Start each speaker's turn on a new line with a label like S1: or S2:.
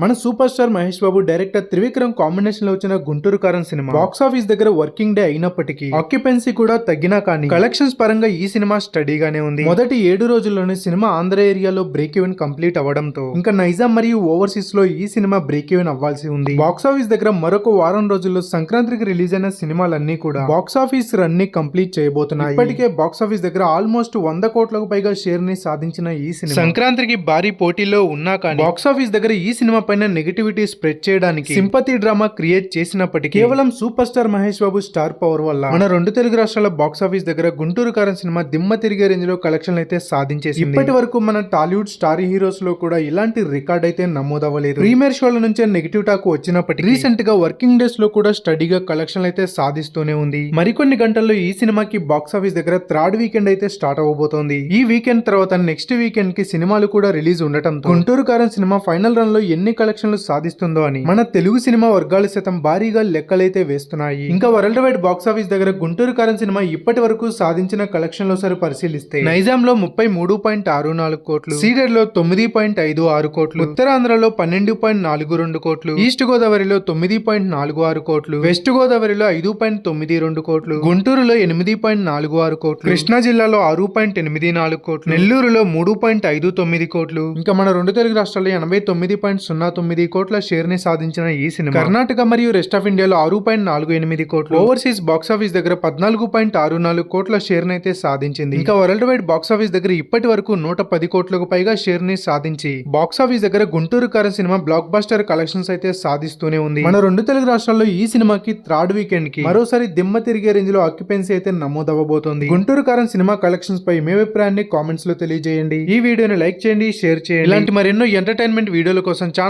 S1: మన super star Mahesh Babu director Trivikram కాంబినేషన్లో వచ్చిన Guntur Kaaram cinema. Box office దగ్గర వర్కింగ్ డే అయినప్పటికీ ఆక్యుపెన్సీ కూడా తగ్గినా కానీ కలెక్షన్స్ పరంగా ఈ సినిమా స్టడీగానే ఉంది. మొదటి ఏడు రోజుల్లోనే సినిమా ఆంధ్ర ఏరియాలో బ్రేక్ ఈవెన్ కంప్లీట్ అవ్వడంతో ఇంకా నైజాం మరియు ఓవర్సీస్లో ఈ సినిమా బ్రేక్ ఈవెన్ అవ్వాల్సి ఉంది. బాక్స్ ఆఫీస్ దగ్గర మరొక వారం రోజుల్లో సంక్రాంతికి రిలీజ్ అయిన సినిమాలన్నీ కూడా బాక్స్ ఆఫీస్ రన్ని కంప్లీట్ చేయబోతున్నాయి. ఇప్పటికే బాక్స్ ఆఫీస్ దగ్గర ఆల్మోస్ట్ వంద కోట్లకు పైగా షేర్ని సాధించిన ఈ సినిమా. సంక్రాంతికి భారీ పోటీలో ఉన్నా కానీ బాక్స్ ఆఫీస్ దగ్గర ఈ సినిమా పైన నెగిటివిటీ స్ప్రెడ్ చేయడానికి సింపతి డ్రామా క్రియేట్ చేసినప్పటికీ కేవలం super star Mahesh Babu star power వల్ల మన రెండు తెలుగు రాష్ట్రాల బాక్స్ ఆఫీస్ దగ్గర గుంటూరు కారం సినిమా దిమ్మ తిరిగే రేంజ్లో కలెక్షన్లు అయితే సాధించేసి ఇప్పటి వరకు మన టాలీవుడ్ స్టార్ హీరోస్లో కూడా ఇలాంటి రికార్డ్ అయితే నమోదవ్వలేదు. ప్రీమియర్ షోల నుంచే నెగిటివ్ టాక్ వచ్చినప్పటికీ రీసెంట్గా వర్కింగ్ డేస్లో కూడా స్టడీగా కలెక్షన్ అయితే సాధిస్తూనే ఉంది. మరికొన్ని గంటల్లో ఈ సినిమాకి బాక్స్ ఆఫీస్ దగ్గర థర్డ్ వీకెండ్ అయితే స్టార్ట్ అవబోతోంది ఈ వీకెండ్ తర్వాత నెక్స్ట్ వీకెండ్కి సినిమాలు కూడా రిలీజ్ ఉండటంతో గుంటూరు కారం సినిమా ఫైనల్ రన్లో ఎన్ని కలెక్షన్లు సాధిస్తుందో అని. మన తెలుగు సినిమా వర్గాలు శాతం భారీగా లెక్కలైతే వేస్తున్నాయి. ఇంకా వరల్డ్ వైడ్ బాక్స్ ఆఫీస్ దగ్గర గుంటూరు కారం సినిమా ఇప్పటి వరకు సాధించిన కలెక్షన్లు సరి పరిశీలిస్తే నైజాం లో ముప్పై మూడు పాయింట్ ఆరు నాలుగు కోట్లు సీడర్లో తొమ్మిది పాయింట్ ఐదు ఆరు కోట్లు ఉత్తరాంధ్రలో పన్నెండు పాయింట్ నాలుగు రెండు కోట్లు ఈస్ట్ గోదావరిలో తొమ్మిది పాయింట్ నాలుగు ఆరు కోట్లు వెస్ట్ గోదావరిలో ఐదు పాయింట్ తొమ్మిది రెండు కోట్లు గుంటూరులో ఎనిమిది పాయింట్ నాలుగు ఆరు కోట్లు కృష్ణా జిల్లాలో ఆరు పాయింట్ ఎనిమిది నాలుగు కోట్లు నెల్లూరులో మూడు పాయింట్ ఐదు తొమ్మిది కోట్లు. ఇంకా మన రెండు తెలుగు రాష్ట్రాల్లో ఎనభై తొమ్మిది పాయింట్ సున్నా తొమ్మిది కోట్ల షేర్ని సాధించిన ఈ సినిమా. కర్ణాటక మరియు రెస్ట్ ఆఫ్ ఇండియాలో ఆరు పాయింట్ నాలుగు ఎనిమిది కోట్లు. ఓవర్సీస్ బాక్స్ ఆఫీస్ దగ్గర పద్నాలుగు పాయింట్ ఆరు నాలుగు కోట్ల షేర్ అయితే సాధించింది. ఇంకా వరల్డ్ వైడ్ బాక్స్ ఆఫీస్ దగ్గర ఇప్పటి వరకు నూట పది కోట్లకు పైగా షేర్ని సాధించి బాక్స్ ఆఫీస్ దగ్గర Guntur Kaaram cinema block buster collections అయితే సాధిస్తూనే ఉంది. మన రెండు తెలుగు రాష్ట్రాల్లో ఈ సినిమాకి థర్డ్ వీకెండ్కి మరోసారి దిమ్మ తిరిగే రేంజ్లో ఆక్యుపెన్సీ అయితే నమోదవబోతోంది గుంటూరు కారం సినిమా కలెక్షన్స్ పై మీ అభిప్రాయాన్ని కామెంట్స్లో తెలియజేయండి. ఈ వీడియోని లైక్ చేయండి షేర్ చేయండి. ఇలాంటి మరెన్నో ఎంటర్టైన్మెంట్ వీడియోల కోసం ఛానల్